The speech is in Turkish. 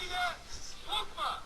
bile sokma.